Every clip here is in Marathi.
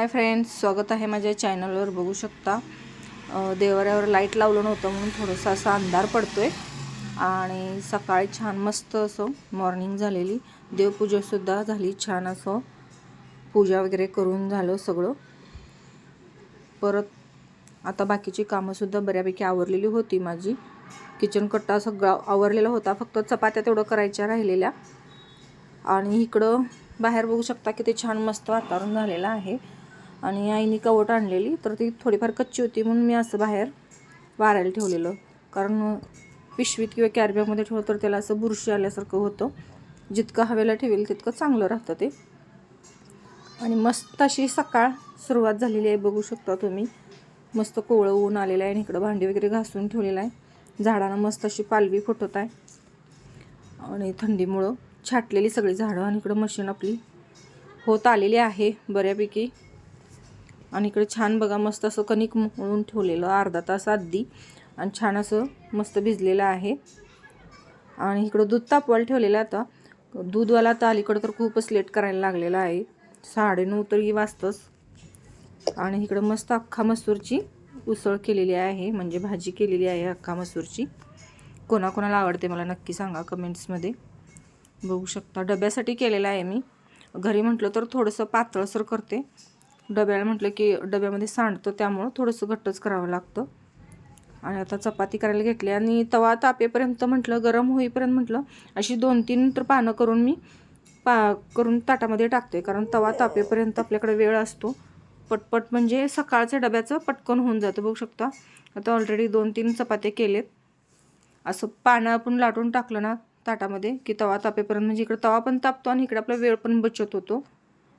हाय फ्रेंड्स स्वागत आहे माझ्या चॅनलवर. बघू शकता देवऱ्यावर देवाऱ्यावर लाइट लावलं नव्हतं म्हणून थोडंसं असा अंधार पडतो आहे आणि सकाळी छान मस्त असं मॉर्निंग झालेली. देवपूजासुद्धा झाली छान असं पूजा वगैरे करून झालं सगळं. परत आता बाकीची कामंसुद्धा बऱ्यापैकी आवरलेली होती माझी. किचन कट्टा सगळा आवरलेला होता फक्त चपात्या तेवढं करायच्या राहिलेल्या. आणि इकडं बाहेर बघू शकता की ते छान मस्त वातावरण झालेलं आहे. आणि आईने कवट आणलेली तर ती थोडीफार कच्ची होती म्हणून मी असं बाहेर वारायला ठेवलेलं. कारण पिशवीत किंवा कॅरीबॅगमध्ये ठेवलं तर त्याला असं बुरशी आल्यासारखं होतं. जितकं हवेला ठेवेल तितकं चांगलं राहतं ते. आणि मस्त अशी सकाळ सुरुवात झालेली आहे बघू शकता तुम्ही. मस्त कोवळं ऊन आलेलं आहे आणि इकडं भांडी वगैरे घासून ठेवलेलं आहे. झाडांना मस्त अशी पालवी फुटत आहे. आणि थंडीमुळं छाटलेली सगळी झाडं आणि इकडं मशीन आपली होत आलेली आहे बऱ्यापैकी. आणि इकडे छान बघा मस्त असं कणिक मळून ठेवलेलं अर्धा तास आधी आणि छान असं मस्त भिजलेलं आहे. आणि इकडं दूध तापवायला ठेवलेलं आता. दूधवाला तर अलीकडं तर खूपच लेट करायला लागलेला आहे. साडेनऊ तरी वाजतंच. आणि इकडं मस्त अख्खा मसूरची उसळ केलेली आहे म्हणजे भाजी केलेली आहे अख्खा मसूरची. कोणाकोणाला आवडते मला नक्की सांगा कमेंट्समध्ये. बघू शकता. डब्यासाठी केलेलं आहे मी. घरी म्हटलं तर थोडंसं पातळसर करते. डब्याला म्हटलं की डब्यामध्ये सांडतं त्यामुळं थोडंसं घट्टच करावं लागतं. आणि आता चपाती करायला घेतली आणि तवा तापेपर्यंत म्हटलं गरम होईपर्यंत म्हटलं अशी दोन तीन तर पानं करून मी पा करून ताटामध्ये टाकते. कारण तवा तापेपर्यंत आपल्याकडे वेळ असतो. पटपट म्हणजे सकाळच्या डब्याचं पटकन होऊन जातं बघू शकता. आता ऑलरेडी दोन तीन चपात्या केलेत. असं पानं आपण लाटून टाकलं ना ताटामध्ये की तवा तापेपर्यंत. म्हणजे इकडं तवा पण तापतो आणि इकडे आपला वेळ पण बचत होतो.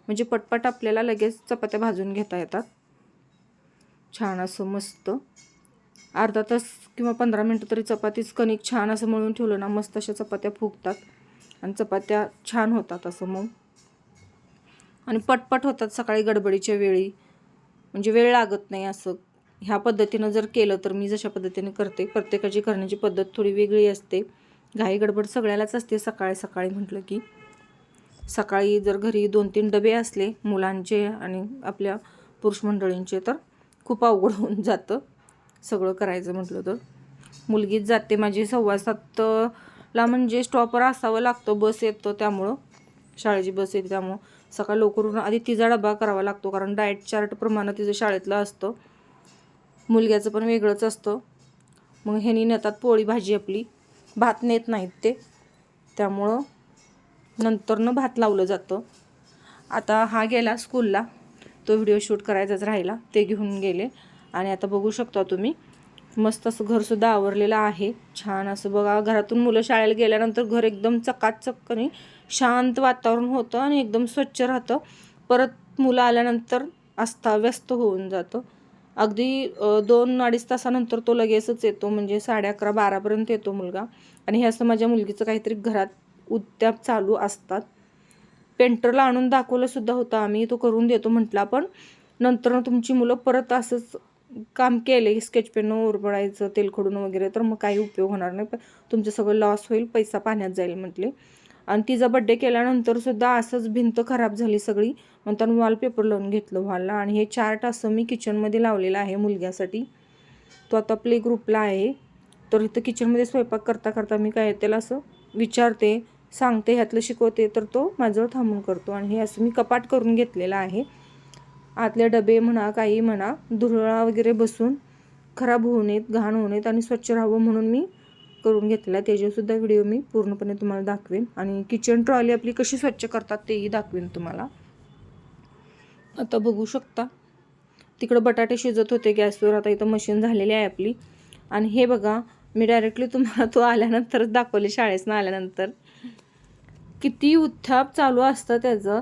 म्हणजे पटपट आपल्याला लगेच चपात्या भाजून घेता येतात. छान असं मस्त. अर्धा तास किंवा पंधरा मिनटं तरी चपातीच कणिक छान असं मळून ठेवलं ना मस्त अशा चपात्या फुगतात आणि चपात्या छान होतात असं मग. आणि पटपट होतात सकाळी गडबडीच्या वेळी. म्हणजे वेळ लागत नाही असं. ह्या पद्धतीनं जर केलं तर मी जशा पद्धतीने करते. प्रत्येकाची करण्याची पद्धत थोडी वेगळी असते. घाई गडबड सगळ्यालाच असते सकाळी सकाळी म्हटलं की. सकाळी जर घरी दोन तीन डबे असले मुलांचे आणि आपल्या पुरुष मंडळींचे तर खूप अवघड होऊन जातं सगळं करायचं म्हटलं तर. मुलगीच जाते माझी सव्वा सातला म्हणजे स्टॉपवर असावं लागतं बस येतं त्यामुळं. शाळेची बस येते त्यामुळं. सकाळ लवकरून आधी तिचा डबा करावा लागतो कारण डाएट चार्टप्रमाणे तिचं शाळेतलं असतं. मुलग्याचं पण वेगळंच असतं. मग ह्यानी नेतात पोळी भाजी आपली. भात नेत नाहीत ते. त्यामुळं नंतरनं भात लावलं जातं. आता हा गेला स्कूलला तो व्हिडिओ शूट करायचाच राहिला. ते घेऊन गेले. आणि आता बघू शकता तुम्ही मस्त असं घरसुद्धा आवरलेलं आहे. छान असं बघा घरातून मुलं शाळेला गेल्यानंतर घर एकदम चकाचक आणि शांत वातावरण होतं आणि एकदम स्वच्छ राहतं. परत मुलं आल्यानंतर अस्ताव्यस्त होऊन जातं. अगदी दोन अडीच तासानंतर तो लगेचच येतो. म्हणजे साडे अकरा बारापर्यंत येतो मुलगा. आणि हे असं माझ्या मुलगीचं काहीतरी घरात उद्याप चालू असतात. पेंटरला आणून दाखवलंसुद्धा होतं. आम्ही तो करून देतो म्हटला पण नंतर तुमची मुलं परत असंच काम केले स्केच पेननं उरबडायचं तेलखडून वगैरे तर मग काही उपयोग होणार नाही. पण तुमचं सगळं लॉस होईल पैसा पाण्यात जाईल म्हटले. आणि तिचा बड्डे केल्यानंतरसुद्धा असंच भिंत खराब झाली सगळी. नंतर वॉलपेपर लावून घेतलं व्हॉलला आणि हे चार्ट असं मी किचनमध्ये लावलेलं आहे मुलग्यासाठी. तो आता प्ले ग्रुपला आहे. तर इथं किचनमध्ये स्वयंपाक करता करता मी काय त्याला असं? विचारते सांगते ह्यातलं शिकवते तर तो माझं थांबून करतो. आणि हे असं मी कपाट करून घेतलेलं आहे. आतले डबे म्हणा काही म्हणा धुरळा वगैरे बसून खराब होऊ नयेत घाण होऊ नयेत आणि स्वच्छ राहावं म्हणून मी करून घेतलेला आहे. त्याच्यासुद्धा व्हिडिओ मी पूर्णपणे तुम्हाला दाखवेन. आणि किचन ट्रॉली आपली कशी स्वच्छ करतात तेही दाखवेन तुम्हाला. आता बघू शकता. तिकडं बटाटे शिजत होते गॅसवर. आता इथं मशीन झालेली आहे आपली. आणि हे बघा मी डायरेक्टली तुम्हाला तो आल्यानंतरच दाखवले शाळेसनं आल्यानंतर. किती उत्थाप चालू असतं त्याचं.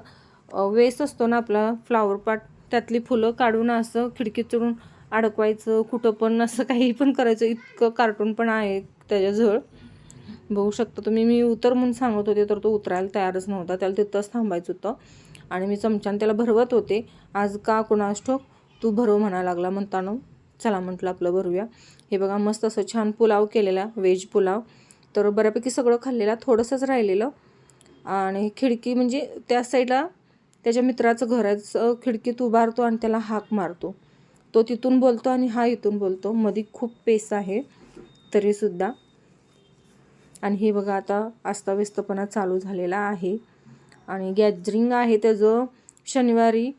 वेस्ट असतो ना आपला फ्लावर पाट त्यातली फुलं काढून असं खिडकीत चढून अडकवायचं कुठं पण असं काही पण करायचं इतकं कार्टून पण आहे त्याच्याजवळ. बघू शकता तुम्ही मी उतर म्हणून सांगत होते तर तो उतरायला तयारच नव्हता त्याला तिथंच थांबायचं होतं. आणि मी चमच्यानं त्याला भरवत होते. आज का कोणास ठोक तू भरव म्हणायला लागला म्हणताना. चला म्हटलं आपलं भरूया. हे बघा मस्त असं छान पुलाव केलेला व्हेज पुलाव. तर बऱ्यापैकी सगळं खाल्लेला थोडंसंच राहिलेलं. आणि खिडकी म्हणजे त्या साईडला त्याच्या मित्राचं घराचं खिडकीत उभारतो आणि त्याला हाक मारतो. तो तिथून बोलतो आणि हा इथून बोलतो. मध्ये खूप पेस आहे तरीसुद्धा. आणि हे बघा आता अस्ताव्यस्तपणा चालू झालेला आहे. आणि गॅदरिंग आहे त्याचं शनिवारी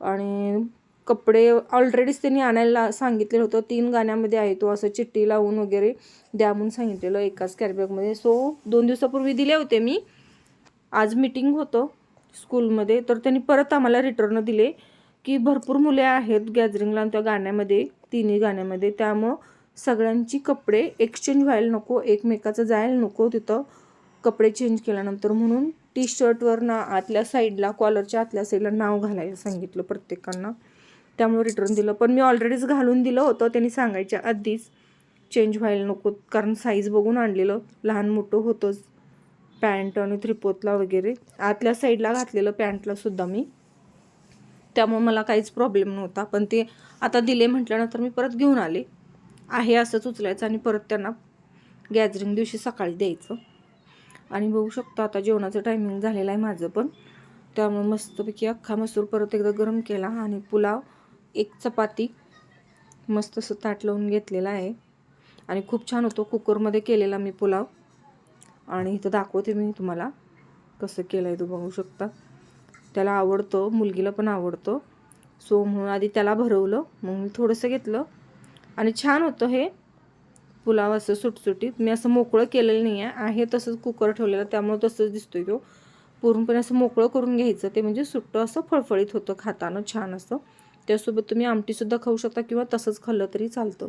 आणि कपडे ऑलरेडीच त्यांनी आणायला सांगितलेलं होतं. तीन गाण्यामध्ये आहे तो असं चिठ्ठी लावून वगैरे द्या म्हणून सांगितलेलं एकाच कॅरीबॅगमध्ये. सो दोन दिवसापूर्वी दिले होते मी. आज मीटिंग होतं स्कूलमध्ये तर त्यांनी परत आम्हाला रिटर्न दिले की भरपूर मुले आहेत गॅदरिंगला त्या गाण्यामध्ये तिन्ही गाण्यामध्ये. त्यामुळं सगळ्यांची कपडे एक्सचेंज व्हायला नको एकमेकाचं जायला नको तिथं. कपडे चेंज केल्यानंतर म्हणून टी शर्टवर ना आतल्या साईडला कॉलरच्या आतल्या साईडला नाव घालायला सांगितलं प्रत्येकांना. त्यामुळे रिटर्न दिलं. पण मी ऑलरेडीच घालून दिलं होतं. त्यांनी सांगायच्या आधीच चेंज व्हायला नको. कारण साईज बघून आणलेलं. लहान मोठं होतंच. पॅन्ट आणि थ्रिपोतला वगैरे. आतल्या साईडला घातलेलं पॅन्टला सुद्धा मी. त्यामुळे मला काहीच प्रॉब्लेम नव्हता. पण ते आता दिले म्हटल्यानंतर मी परत घेऊन आले. आहे असंच उचलायचं आणि परत त्यांना गॅदरिंग दिवशी सकाळी द्यायचं. आणि बघू शकतो आता जेवणाचं टायमिंग झालेलं आहे माझं पण. त्यामुळे मस्तपैकी अख्खा मसूर परत एकदा गरम केला आणि पुलाव एक चपाती मस्त असं ताट लावून घेतलेला आहे. आणि खूप छान होतो. कुकरमध्ये केलेला मी पुलाव. आणि इथं दाखवते मी तुम्हाला कसं केलं आहे तो बघू शकता. त्याला आवडतो मुलगीला पण आवडतो. सो म्हणून आधी त्याला भरवलं मग मी थोडंसं घेतलं. आणि छान होतं हे पुलाव असं सुटसुटीत. मी असं मोकळं केलेलं नाही आहे. आहे तसंच कुकर ठेवलेलं. त्यामुळे तसंच दिसतोय तो. पूर्णपणे असं मोकळं करून घ्यायचं. ते म्हणजे सुट्टं असं फळफळीत होतं खाताना. छान असं. त्यासोबत तुम्ही आमटीसुद्धा खाऊ शकता किंवा तसंच खाल्लं तरी चालतं.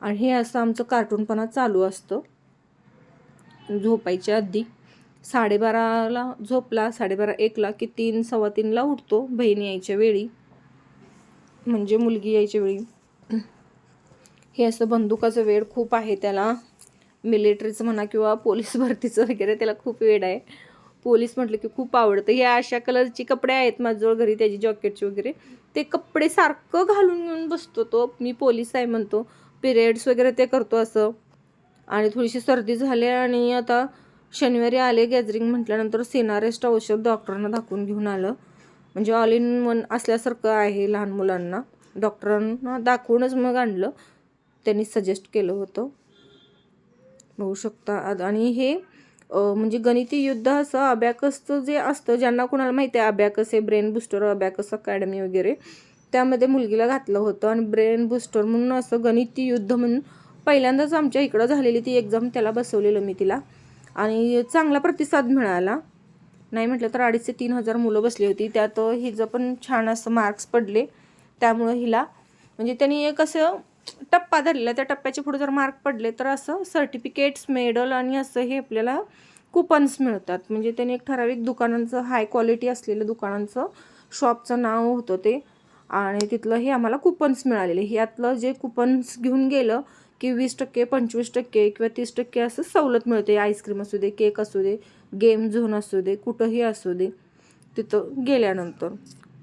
आणि हे असं आमचं कार्टूनपणा चालू असतं. झोपायच्या आधी साडेबाराला झोपला साडेबारा एकला की तीन सव्वा तीनला उठतो बहीण यायच्या वेळी. म्हणजे मुलगी यायच्या वेळी. हे असं बंदुकाचं वेळ खूप आहे त्याला. मिलिटरीचं म्हणा किंवा पोलीस भरतीचं वगैरे त्याला खूप वेळ आहे. पोलीस म्हटलं की खूप आवडतं. हे अशा कलरची कपडे आहेत माझ्याजवळ घरी त्याची जॉकेटची वगैरे. ते कपडे सारखं घालून घेऊन बसतो तो. मी पोलीस आहे म्हणतो. पिरियड्स वगैरे ते करतो असं. आणि थोडीशी सर्दी झाली आणि आता शनिवारी आले गॅदरिंग म्हटल्यानंतर सेनारेस्ट औषध डॉक्टरांना दाखवून घेऊन आलं. म्हणजे ऑल इन वन असल्यासारखं आहे लहान मुलांना. डॉक्टरांना दाखवूनच मग आणलं. त्यांनी सजेस्ट केलं होतं. बघू शकता. आणि हे म्हणजे गणिती युद्ध असं अबॅकसचं जे असतं ज्यांना कोणाला माहिती आहे अबॅकस आहे ब्रेन बुस्टर अबॅकस अकॅडमी वगैरे त्यामध्ये मुलगीला घातलं होतं आणि ब्रेन बुस्टर म्हणून असं गणिती युद्ध म्हणून पहिल्यांदाच आमच्या इकडं झालेली ती एक्झाम त्याला बसवलेलं मी तिला. आणि चांगला प्रतिसाद मिळाला. नाही म्हटलं तर अडीच ते तीन हजार मुलं बसली होती. त्यात हिचं पण छान असं मार्क्स पडले. त्यामुळं हिला म्हणजे त्यांनी एक असं टप्पा धरलेला त्या टप्प्याच्या पुढे जर मार्क पडले तर असं सर्टिफिकेट्स मेडल आणि असं हे आपल्याला कुपन्स मिळतात. म्हणजे त्यांनी एक ठराविक दुकानांचं हाय क्वालिटी असलेलं दुकानांचं शॉपचं नाव होतं ते. आणि तिथलं हे आम्हाला कुपन्स मिळालेले. यातलं जे कुपन्स घेऊन गेलं की वीस टक्के पंचवीस टक्के किंवा तीस टक्के असं सवलत मिळते. आईस्क्रीम असू दे केक असू दे गेम झोन असू दे कुठंही असू दे तिथं गेल्यानंतर.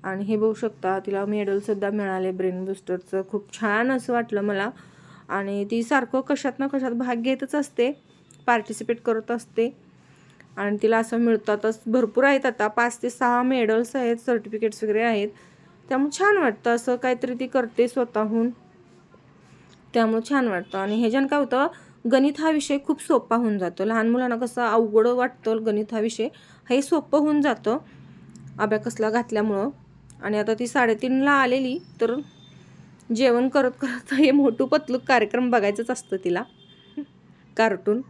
आणि हे बघू शकता तिला मेडलसुद्धा मिळाले ब्रेन बुस्टरचं खूप छान असं वाटलं मला. आणि ती सारखं कशात ना कशात भाग घेतच असते पार्टिसिपेट करत असते. आणि तिला असं मिळतातच. भरपूर आहेत आता. पाच ते सहा मेडल्स आहेत सर्टिफिकेट्स वगैरे आहेत. त्यामुळे छान वाटतं. असं काहीतरी ती करते स्वतःहून. त्यामुळे छान वाटतं. आणि ह्याच्यानं काय होतं गणित हा विषय खूप सोपा होऊन जातो. लहान मुलांना कसं अवघड वाटतं गणित हा विषय. हे सोपं होऊन जातं. अभ्याकसला घातल्यामुळं. आणि आता ती साडेतीनला आलेली तर जेवण करत करत हे मोठू पतलूक कार्यक्रम बघायचंच असतं तिला. कार्टून.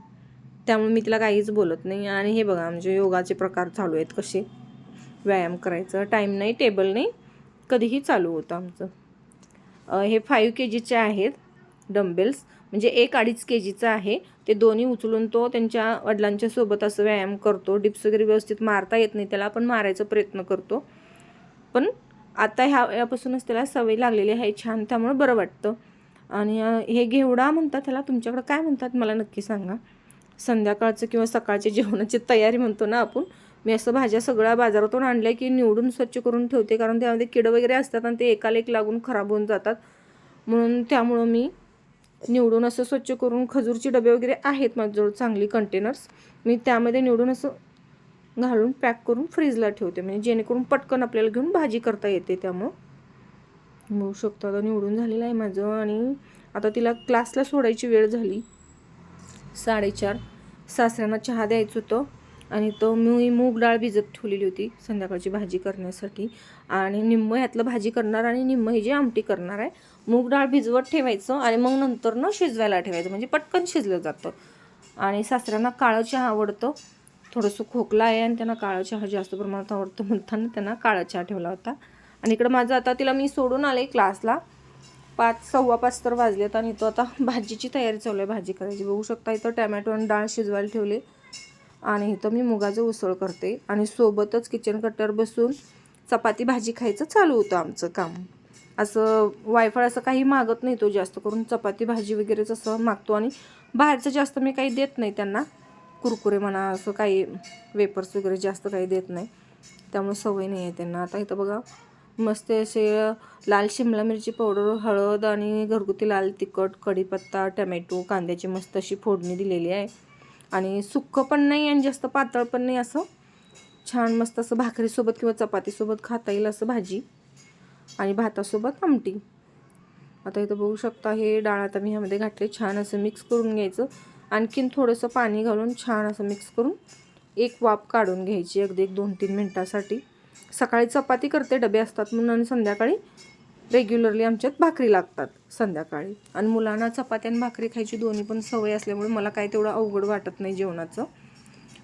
त्यामुळे मी तिला काहीच बोलत नाही. आणि हे बघा म्हणजे योगाचे प्रकार चालू आहेत कसे. व्यायाम करायचं. टाईम नाही टेबल नाही. कधीही चालू होतं आमचं. हे फाईव्ह के जीचे आहेत डम्बेल्स म्हणजे एक अडीच के जीचं आहे. ते दोन्ही उचलून तो त्यांच्या वडिलांच्या सोबत असं व्यायाम करतो. डिप्स वगैरे व्यवस्थित मारता येत नाही त्याला पण मारायचा प्रयत्न करतो. पण आता ह्या यापासूनच त्याला सवय लागलेली आहे छान त्यामुळं बरं वाटतं. आणि हे घेवडा म्हणतात त्याला तुमच्याकडं काय म्हणतात मला नक्की सांगा. संध्याकाळचं किंवा सकाळच्या जेवणाची तयारी म्हणतो ना आपण मी असं भाज्या सगळ्या बाजारातून आणल्या की निवडून स्वच्छ करून ठेवते कारण त्यामध्ये किडं वगैरे असतात आणि ते एकाला एक लागून खराब होऊन जातात. म्हणून त्यामुळं मी निवडून असं स्वच्छ करून खजूरचे डबे वगैरे आहेत माझ्याजवळ चांगली कंटेनर्स मी त्यामध्ये निवडून असं घालून पॅक करून फ्रीजला ठेवते. म्हणजे जेणेकरून पटकन आपल्याला घेऊन भाजी करता येते त्यामुळं. बघू शकतो आता निवडून झालेलं आहे माझं आणि आता तिला क्लासला सोडायची वेळ झाली. साडेचार. सासऱ्यांना चहा द्यायचं होतं आणि तो मी मूग डाळ भिजत ठेवलेली होती संध्याकाळची भाजी करण्यासाठी. आणि निम्म ह्यातलं भाजी करणार आणि निम्म ही जी आमटी करणार आहे मूग डाळ भिजवत ठेवायचं आणि मग नंतर न शिजवायला ठेवायचं. म्हणजे पटकन शिजलं जातं. आणि सासऱ्यांना काळं चहा आवडतं. थोडंसं खोकला आहे आणि त्यांना काळा चहा जास्त प्रमाणात आवडतं म्हणताना त्यांना काळा चहा ठेवला होता. आणि इकडं माझं आता तिला मी सोडून आले क्लासला. पाच सव्वा पाच तर वाजलेत आणि तो आता भाजीची तयारी चालू आहे भाजी करायची. बघू शकता इथं टॅमॅटो आणि डाळ शिजवायला ठेवले. आणि इथं मी मुगाचं उसळ करते. आणि सोबतच किचन कट्टर बसून चपाती भाजी खायचं चालू होतं आमचं काम. असं वायफळ असं काही मागत नाही तो जास्त करून. चपाती भाजी वगैरेच असं मागतो आणि बाहेरचं जास्त मी काही देत नाही त्यांना. कुरकुरे म्हणा असं काही वेपर्स वगैरे जास्त काही देत नाही. त्यामुळे सवय नाही आहे त्यांना. आता इथं बघा मस्त असे लाल शिमला मिरची पावडर हळद आणि घरगुती लाल तिखट कढीपत्ता टमॅटो कांद्याची मस्त अशी फोडणी दिलेली आहे. आणि सुक्कं पण नाही आणि जास्त पातळ पण नाही असं. छान मस्त असं भाकरीसोबत किंवा चपातीसोबत खाता येईल असं भाजी. आणि भातासोबत आमटी. आता इथं बघू शकता हे डाळ आता मी ह्यामध्ये घातले. छान असं मिक्स करून घ्यायचं. आणखीन थोडंसं पाणी घालून छान असं मिक्स करून एक वाफ काढून घ्यायची अगदी एक दोन तीन मिनटासाठी. सकाळी चपाती करते डबे असतात म्हणून आणि संध्याकाळी रेग्युलरली आमच्यात भाकरी लागतात संध्याकाळी. आणि मुलांना चपाती आणि भाकरी खायची दोन्ही पण सवय असल्यामुळे मला काही तेवढं अवघड वाटत नाही जेवणाचं.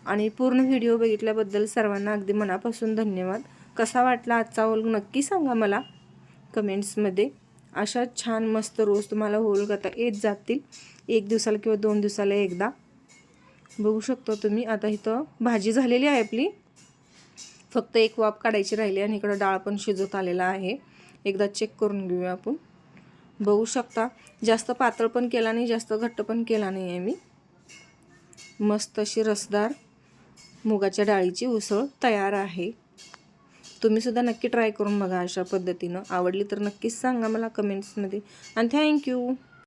आणि पूर्ण व्हिडिओ बघितल्याबद्दल सर्वांना अगदी मनापासून धन्यवाद. कसा वाटला आजचा वल नक्की सांगा मला. कमेंट्समध्ये अशा छान मस्त रोज तुम्हाला होल करता येत जातील. एक दिवसाला किंवा दोन दिवसाला एकदा. बघू शकतो तुम्ही आता इथं भाजी झालेली आहे आपली. फक्त एक वाफ काढायची राहिली आणि इकडं डाळ पण शिजत आलेला आहे. एकदा चेक करून घेऊया आपण. बघू शकता जास्त पातळ पण केला नाही जास्त घट्ट पण केला नाही आहे मी. मस्त अशी रसदार मुगाच्या डाळीची उसळ तयार आहे. तुम्हीसुद्धा नक्की ट्राय करून बघा अशा पद्धतीनं. आवडली तर नक्कीच सांगा मला कमेंट्समध्ये. आणि थँक्यू